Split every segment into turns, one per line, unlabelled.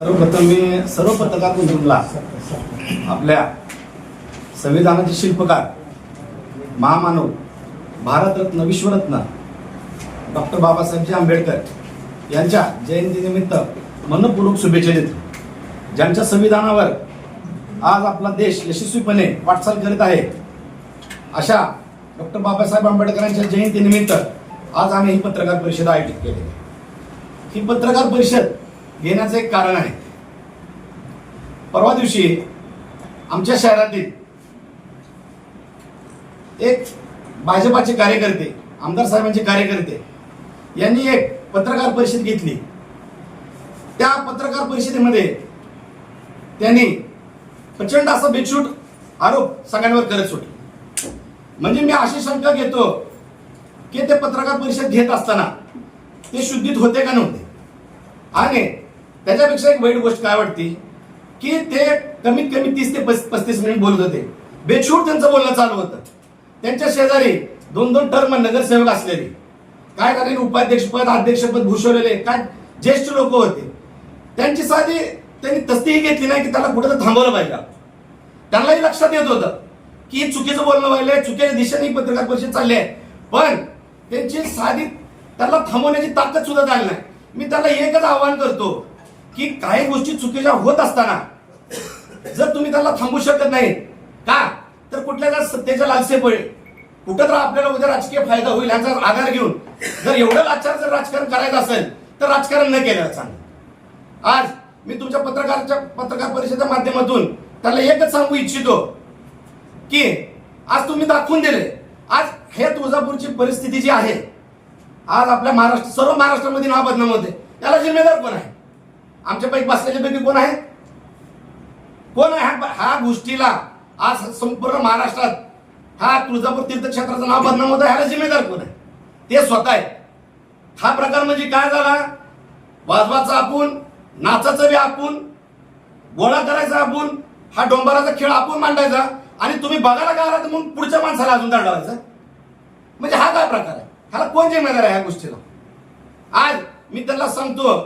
सर्वप्रथम मी सर्व पत्रकार बंधूंना आपल्या संविधानाचे शिल्पकार महामानव भारतरत्न विश्वरत्न डॉक्टर बाबासाहेबजी आंबेडकर यांच्या जयंतीनिमित्त मनपूर्वक शुभेच्छा देतो. ज्यांच्या संविधानावर आज आपला देश यशस्वीपणे वाटचाल करीत आहे अशा डॉक्टर बाबासाहेब आंबेडकरांच्या जयंतीनिमित्त आज आम्ही ही पत्रकार परिषद आयोजित केली ही पत्रकार परिषद घेण्याचं एक कारण आहे. परवा दिवशी आमच्या शहरातील एक भाजपाचे कार्यकर्ते आमदार साहेबांचे कार्यकर्ते यांनी एक पत्रकार परिषद घेतली. त्या पत्रकार परिषदेमध्ये त्यांनी प्रचंड असा बेछूट आरोप सगळ्यांवर करत सुटले म्हणजे मी अशी शंका घेतो की ते पत्रकार परिषद घेत असताना ते शुद्धीत होते का नव्हते? आणि त्याच्यापेक्षा एक वाईट गोष्ट काय वाटते? की ते कमीत कमी तीस ते पस्तीस मिनिट बोलत होते. बेछूट त्यांचं बोलणं चालू होतं. त्यांच्या शेजारी दोन दोन टर्म नगरसेवक असलेले. काय कारण उपाध्यक्षपद अध्यक्षपद भूषवलेले. काय? ज्येष्ठ लोक होते. त्यांची साधी त्यांनी तस्तीही घेतली नाही की त्याला कुठं थांबवलं पाहिजे. त्यांनाही लक्षात येत होतं की चुकीचं बोलणं व्हायलंय चुकीच्या दिशेने पत्रकार परिषद चालली आहे. पण त्यांची साधी त्याला थांबवण्याची ताकद सुद्धा झाली नाही. मी त्याला एकच आवाहन करतो. की काही गोष्टी चुकीच्या होत असताना जर तुम्ही त्याला थांबू शकत नाही का? तर कुठल्या जर सत्तेच्या लालसेपळे कुठं तर आपल्याला उद्या राजकीय फायदा होईल ह्याचा आधार घेऊन. जर एवढं लाचार जर राजकारण करायचं असेल तर राजकारण न केलं चांगलं. आज मी तुमच्या पत्रकारच्या पत्रकार परिषदेच्या माध्यमातून त्याला एकच सांगू इच्छितो की आज तुम्ही दाखवून दिले. आज हे तुळजापूरची परिस्थिती जी आहे आज आपल्या महाराष्ट्र सर्व महाराष्ट्रामध्ये नाव बदनाम होते याला जिम्मेदार कोण आहे? आमच्यापैकी बसलेले पैकी कोण आहे कोण आहे ह्या- गोष्टीला? आज संपूर्ण महाराष्ट्रात हा तुळजापूर तीर्थक्षेत्राचं नाव बदनाम होतं ह्याला जिम्मेदार कोण आहे? ते स्वतः आहे हा प्रकार म्हणजे काय झाला? वाजवाचा आपण नाचाचं बी आपण गोळा करायचा आपण हा डोंबराचा खेळ आपण मांडायचा आणि तुम्ही बघायला काय आला तर मग पुढच्या माणसाला अजून दंडवायचा म्हणजे हा काय प्रकार आहे? ह्याला कोण जिम्मेदार आहे ह्या गोष्टीला? आज मी त्यांना सांगतो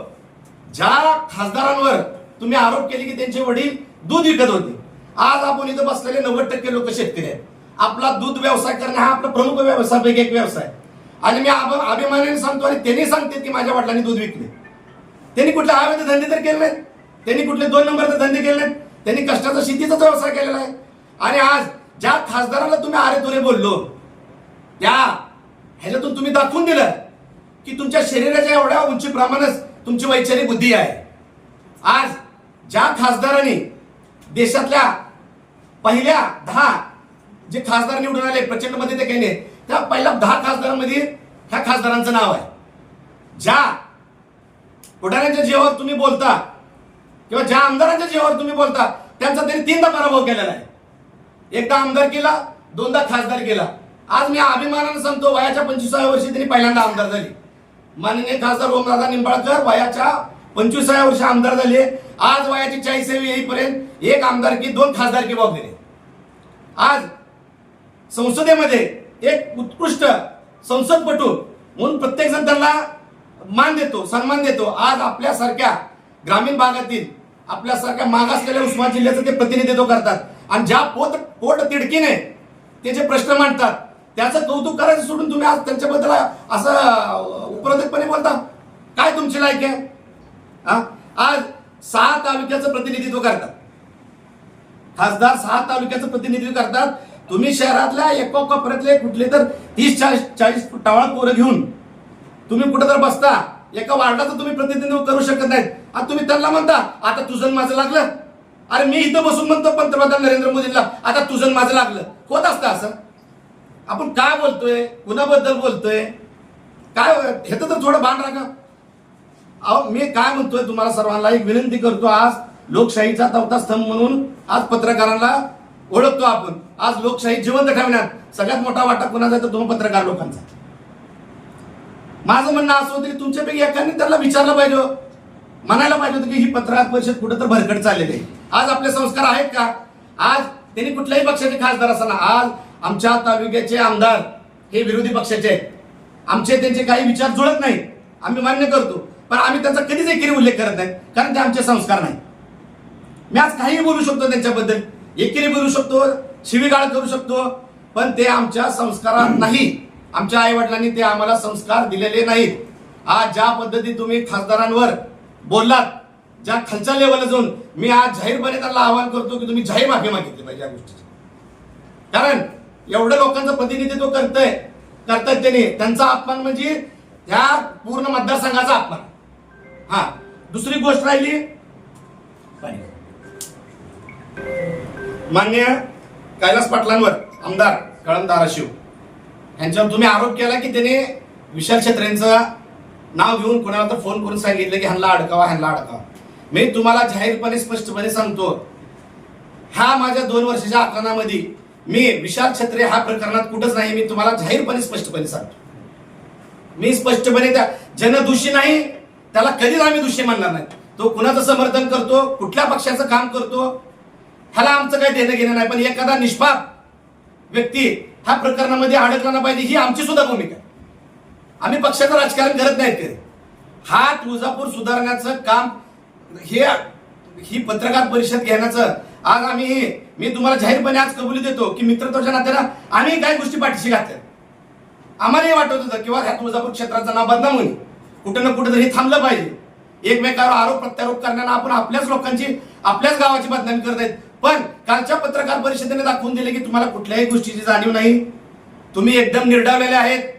ज्या खासदारांवर तुम्ही आरोप केले की त्यांचे वडील दूध विकत होते आज आपण इथं बसलेले नव्वद टक्के लोक शेतकरी आहेत. आपला दूध व्यवसाय करणं हा आपला प्रमुख व्यवसायापैकी एक व्यवसाय आणि मी अभिमानाने सांगतो आणि त्यांनी सांगते की माझ्या वडिलांनी दूध विकले. त्यांनी कुठले अवैध धंदे तर केले नाहीत. त्यांनी कुठले दोन नंबरचे धंदे केले नाहीत. त्यांनी कष्टाचा शेतीचाच व्यवसाय केलेला आहे. आणि आज ज्या खासदाराला तुम्ही आरे तुरे बोललो त्या ह्याच्यातून तुम्ही दाखवून दिलं की तुमच्या शरीराच्या एवढ्या उंचीप्रमाणेच तुमची वैचारिक बुद्धी आहे. आज ज्या खासदारांनी देशातल्या पहिल्या दहा जे खासदार निवडून आले प्रचंडमध्ये ते काही नाही त्या पहिल्या दहा खासदारांमध्ये ह्या खासदारांचं नाव आहे. ज्या पुढाऱ्यांच्या जीवावर तुम्ही बोलता किंवा ज्या आमदारांच्या जीवावर तुम्ही बोलता त्यांचा त्यांनी तीनदा पराभव केलेला आहे. एकदा आमदार केला दोनदा खासदार केला. आज मी अभिमानानं सांगतो वयाच्या पंचवीसाव्या वर्षी त्यांनी पहिल्यांदा आमदार झाली. माननीय खासदार ओमदादा निंबाळकर वयाच्या पंचवीसाव्या वर्षी आमदार झाले. आज वयाची चाळीसावी येईपर्यंत एक आमदारकी दोन खासदारकी दिले आज संसदेमध्ये एक उत्कृष्ट संसदपटू म्हणून प्रत्येक जण त्यांना मान देतो सन्मान देतो. आज आपल्यासारख्या ग्रामीण भागातील आपल्यासारख्या मागासलेल्या उस्मान जिल्ह्याचं ते प्रतिनिधित्व करतात. आणि ज्या पोट पोट तिडकीने ते जे प्रश्न मांडतात त्याचं कौतुक करायचं सोडून तुम्ही आज त्यांच्याबद्दल असं उपरोधकपणे बोलता काय तुमची लायक आहे? हा? आज सहा तालुक्याचं प्रतिनिधित्व करतात. खासदार सहा तालुक्याचं प्रतिनिधित्व करतात. तुम्ही शहरातल्या एका कोपऱ्यातले कुठले तर तीस चाळीस चाळीस टावळा पोरं घेऊन तुम्ही कुठं तर बसता एका वार्डाचं तुम्ही प्रतिनिधित्व करू शकत नाहीत. आता तुम्ही त्यांना म्हणता आता तुझं माझं लागलं. अरे मी इथं बसून म्हणतो पंतप्रधान नरेंद्र मोदींना आता तुझं माझं लागलं. होत असतं असं. आपण काय बोलतोय? कुणाबद्दल बोलतोय? काय हे तर थोडं भान राखा. अहो मी काय म्हणतोय तुम्हाला सर्वांना? एक विनंती करतो आज लोकशाहीचा चौथा स्तंभ म्हणून आज पत्रकारांना ओळखतो आपण. आज लोकशाही जिवंत ठेवण्यात सगळ्यात मोठा वाटा कोणाचा तर तुम्ही पत्रकार लोकांचा माझं म्हणणं असं होतं की तुमच्यापैकी एकाने त्याला विचारलं पाहिजे हो. म्हणायला पाहिजे होतं की ही पत्रकार परिषद कुठं तर भरकट चाललेली आहे. आज आपले संस्कार आहेत का? आज त्यांनी कुठल्याही पक्षाचे खासदार असताना आज आमच्या तालुक्याचे आमदार हे विरोधी पक्षाचे आहेत. आमचे त्यांचे काही विचार जुळत नाही आम्ही मान्य करतो. पण आम्ही त्यांचा कधीच एकेरी उल्लेख करत नाही कारण ते आमचे संस्कार नाही. मी आज काहीही बोलू शकतो त्यांच्याबद्दल एकेरी बोलू शकतो शिवीगाळ करू शकतो पण ते आमच्या संस्कारात नाही. आमच्या आई वडिलांनी ते आम्हाला संस्कार दिलेले नाहीत. आज ज्या पद्धती तुम्ही खासदारांवर बोललात ज्या खालच्या लेवलला जाऊन मी आज जाहीरपणे त्यांना आवाहन करतो की तुम्ही जाहीर माफी मागितली पाहिजे या गोष्टीची. कारण एवढं लोकांचं प्रतिनिधित्व करतंय करतात त्याने. त्यांचा अपमान म्हणजे ह्या पूर्ण मतदारसंघाचा अपमान. हा. दुसरी गोष्ट राहिली. मान्य कैलास पाटलांवर आमदार कळम धाराशिव. यांच्यावर तुम्ही आरोप केला की त्याने विशाल छत्रेंचं नाव घेऊन कोणाला तर फोन करून सांगितलं की ह्यांना अडकावा ह्यांना अडकावा. मी तुम्हाला जाहीरपणे स्पष्टपणे सांगतो ह्या माझ्या दोन वर्षाच्या आकलनामध्ये मी विशाल छत्रे हा प्रकरणात कुठंच नाही मी तुम्हाला जाहीरपणे स्पष्टपणे सांगतो. मी स्पष्टपणे त्या जनदोषी नाही त्याला कधीच आम्ही दोषी मानणार नाही. तो कुणाचं समर्थन करतो कुठल्या पक्षाचं काम करतो ह्याला आमचं काही देणं घेणं नाही. पण एखादा निष्पाप व्यक्ती ह्या प्रकरणामध्ये अडकला नाही पाहिजे ही आमची सुद्धा भूमिका आम्ही पक्षाचं राजकारण करत नाहीत ते हा तुळजापूर सुधारण्याचं काम हे ही पत्रकार परिषद घेण्याचं आज आम्ही मी तुम्हाला जाहीरपणे आज कबुली देतो की मित्रत्वाच्या नात्यानं आम्ही काही गोष्टी पाठीशी घातल्या. आम्हालाही वाटत होतं किंवा ह्या तुळजापूर क्षेत्राचं नाव बदनाम होईल कुठं ना कुठं तरी थांबलं पाहिजे. एकमेकावर आरोप प्रत्यारोप करण्यानं आपण आपल्याच लोकांची आपल्याच गावाची बदनामी करत आहेत. पण कालच्या पत्रकार परिषदेने दाखवून दिले की तुम्हाला कुठल्याही गोष्टीची जाणीव नाही. तुम्ही एकदम निर्डावलेले आहेत.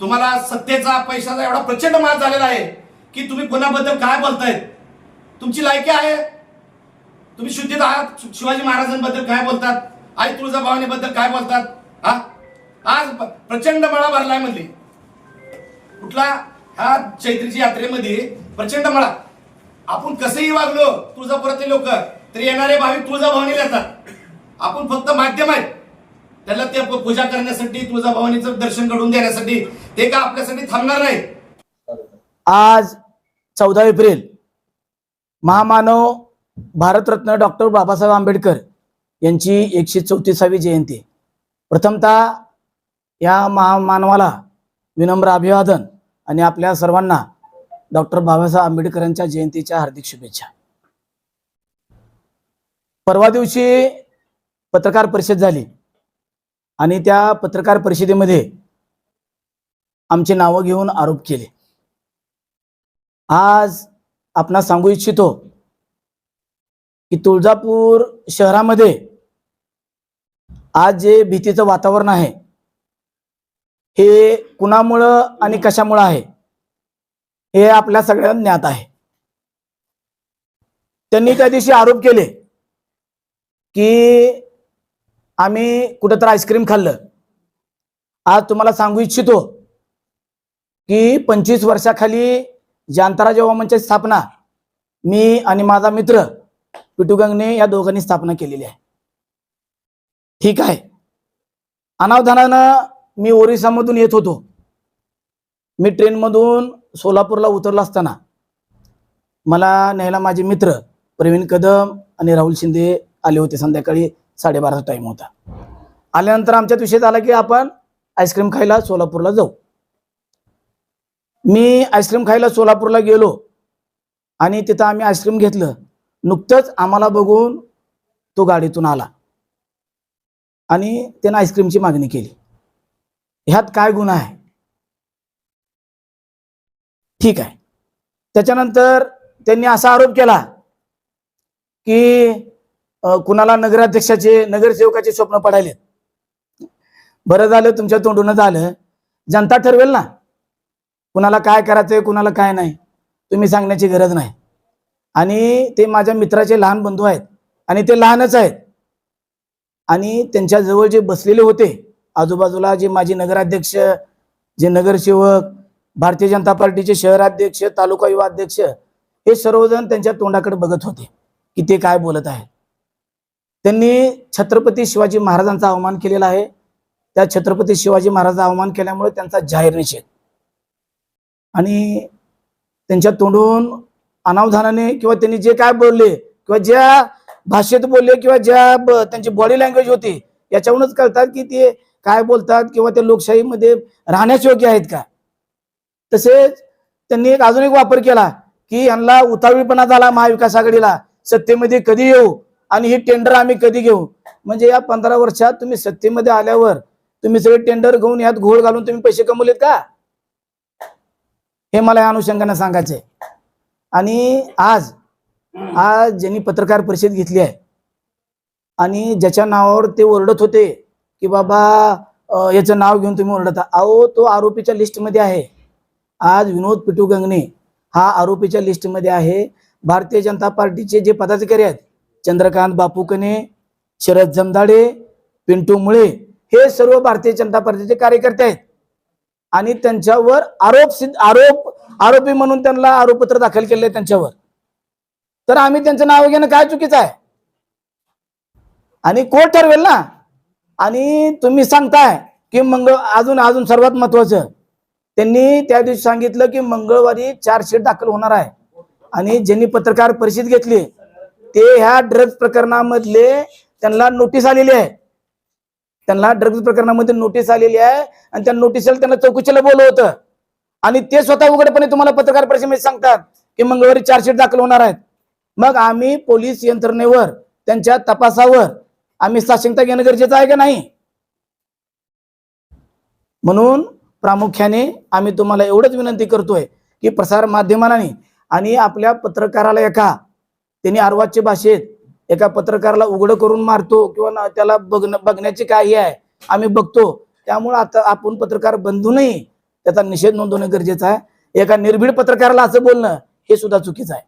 तुम्हाला सत्तेचा पैशाचा एवढा प्रचंड माल झालेला आहे की तुम्ही कोणाबद्दल काय बोलतायत? तुमची लायकी आहे. तुम्ही शुद्धीत आहात. शिवाजी महाराजांबद्दल काय बोलतात? आई तुळजाभवानीबद्दल काय बोलतात? हा? आज प्रचंड मळा भरलाय म्हणली. कुठला? ह्या चैत्रीची यात्रेमध्ये प्रचंड मळा. आपण कसंही वागलो तुळजापुरातील लोक तरी येणारे भाविक तुळजाभवानीला येतात. आपण फक्त माध्यम आहे त्याला ते पूजा करण्यासाठी तुळजाभवानीचं दर्शन घडवून देण्यासाठी ते का आपल्यासाठी थांबणार नाही
आज चौदा एप्रिल महामानव भारतरत्न डॉक्टर बाबासाहेब आंबेडकर यांची एकशे चौतीसावी जयंती. प्रथमतः या महामानवाला विनम्र अभिवादन आणि आपल्या सर्वांना डॉक्टर बाबासाहेब आंबेडकरांच्या जयंतीच्या हार्दिक शुभेच्छा. परवा दिवशी पत्रकार परिषद झाली आणि त्या पत्रकार परिषदेमध्ये आमची नावं घेऊन आरोप केले. आज आपण सांगू इच्छितो की तुळजापूर शहरामध्ये आज जे भीतीचं वातावरण आहे हे कुणामुळं आणि कशामुळं आहे हे आपल्या सगळ्यांना ज्ञात आहे. त्यांनी त्या दिवशी आरोप केले की आम्ही कुठं तर आईस्क्रीम खाल्लं. आज तुम्हाला सांगू इच्छितो की पंचवीस वर्षाखाली जांतारा जेव्हा स्थापना मी आणि माझा मित्र पिटू गंगने या दोघांनी स्थापना केलेली आहे. ठीक आहे. अनावधानानं मी ओरिसामधून येत होतो. मी ट्रेनमधून सोलापूरला उतरलो असताना. मला न्यायला माझे मित्र प्रवीण कदम आणि राहुल शिंदे आले होते. संध्याकाळी साडेबाराचा टाईम होता. आल्यानंतर आमच्यात विषय झाला की आपण आईस्क्रीम खायला सोलापूरला जाऊ. मी आईस्क्रीम खायला सोलापूरला गेलो आणि तिथं आम्ही आईस्क्रीम घेतलं. नुकतंच आम्हाला बघून तो गाडीतून आला. आणि त्यानं आईस्क्रीमची मागणी केली. ह्यात काय गुन्हा आहे? ठीक आहे. त्याच्यानंतर त्यांनी असा आरोप केला की कुणाला नगराध्यक्षाचे नगरसेवकाचे स्वप्न पडायले बरं झालं तुमच्या तोंडूनच आलं जनता ठरवेल ना. कुणाला काय करायचंय कुणाला काय नाही. तुम्ही सांगण्याची गरज नाही. आणि ते माझ्या मित्राचे लहान बंधू आहेत आणि ते लहानच आहेत. आणि त्यांच्या जवळ जे बसलेले होते आजूबाजूला जे माजी नगराध्यक्ष जे नगरसेवक भारतीय जनता पार्टीचे शहराध्यक्ष तालुका युवा अध्यक्ष हे सर्वजण त्यांच्या तोंडाकडे बघत होते की ते काय बोलत आहे त्यांनी छत्रपती शिवाजी महाराजांचा अवमान केलेला आहे. त्या छत्रपती शिवाजी महाराजांचा अवमान केल्यामुळे त्यांचा जाहीर निषेध. आणि त्यांच्या तोंडून अनावधानाने किंवा त्यांनी जे काय बोलले किंवा ज्या भाषेत बोलले किंवा ज्या त्यांची बॉडी लँग्वेज होती याच्यावरूनच कळतात की ते काय बोलतात किंवा ते लोकशाहीमध्ये राहण्यास योग्य आहेत का? तसेच त्यांनी एक अजून एक वापर केला की यांना उतावीळपणा झाला महाविकास आघाडीला सत्तेमध्ये कधी येऊ आणि ही टेंडर आम्ही कधी घेऊ? म्हणजे या पंधरा वर्षात तुम्ही सत्तेमध्ये आल्यावर तुम्ही सगळे टेंडर घेऊन यात घोळ घालून तुम्ही पैसे कमवलेत का? हे मला या अनुषंगाने सांगायचंय. आणि आज आज ज्यांनी पत्रकार परिषद घेतली आहे आणि ज्याच्या नावावर ते ओरडत होते की बाबा याचं नाव घेऊन तुम्ही ओरडता. अहो तो आरोपीच्या लिस्टमध्ये आहे. आज विनोद पिटू गंगणे हा आरोपीच्या लिस्टमध्ये आहे. भारतीय जनता पार्टीचे जे पदाधिकारी आहेत चंद्रकांत बापूकने शरद जमदाडे पिंटू मुळे हे सर्व भारतीय जनता पार्टीचे कार्यकर्ते आहेत. आणि त्यांच्यावर आरोप सिद्ध आरोप आरोपी म्हणून त्यांना आरोपपत्र दाखल केले त्यांच्यावर. तर आम्ही त्यांचं नाव घेणं काय चुकीचं आहे? आणि कोर्ट ठरवेल ना? आणि तुम्ही सांगताय की मंगळ अजून अजून सर्वात महत्वाचं त्यांनी त्या दिवशी सांगितलं की मंगळवारी चार्जशीट दाखल होणार आहे. आणि ज्यांनी पत्रकार परिषद घेतली ते ह्या ड्रग्ज प्रकरणामधले त्यांना नोटीस आलेली आहे. त्यांना ड्रग्ज प्रकरणामध्ये नोटीस आलेली आहे आणि त्या नोटीसला त्यांना चौकशीला बोलवलं होतं आणि ते स्वतः उघडपणे तुम्हाला पत्रकार परिषदेमध्ये सांगतात की मंगळवारी चार्जशीट दाखल होणार आहेत. मग आम्ही पोलीस यंत्रणेवर त्यांच्या तपासावर आम्ही साशंकता घेणं गरजेचं आहे का नाही? म्हणून प्रामुख्याने आम्ही तुम्हाला एवढंच विनंती करतोय की प्रसार माध्यमांनी आणि आपल्या पत्रकाराला एका त्यांनी अर्वाच्य भाषेत एका पत्रकाराला उघडं करून मारतो किंवा ना- त्याला बघणं बघण्याची काही आहे आम्ही बघतो. त्यामुळे आता आपण पत्रकार बंधूनही त्याचा निषेध नोंदवणं गरजेचं आहे. एका निर्भीड पत्रकाराला असं बोलणं हे सुद्धा चुकीचं आहे.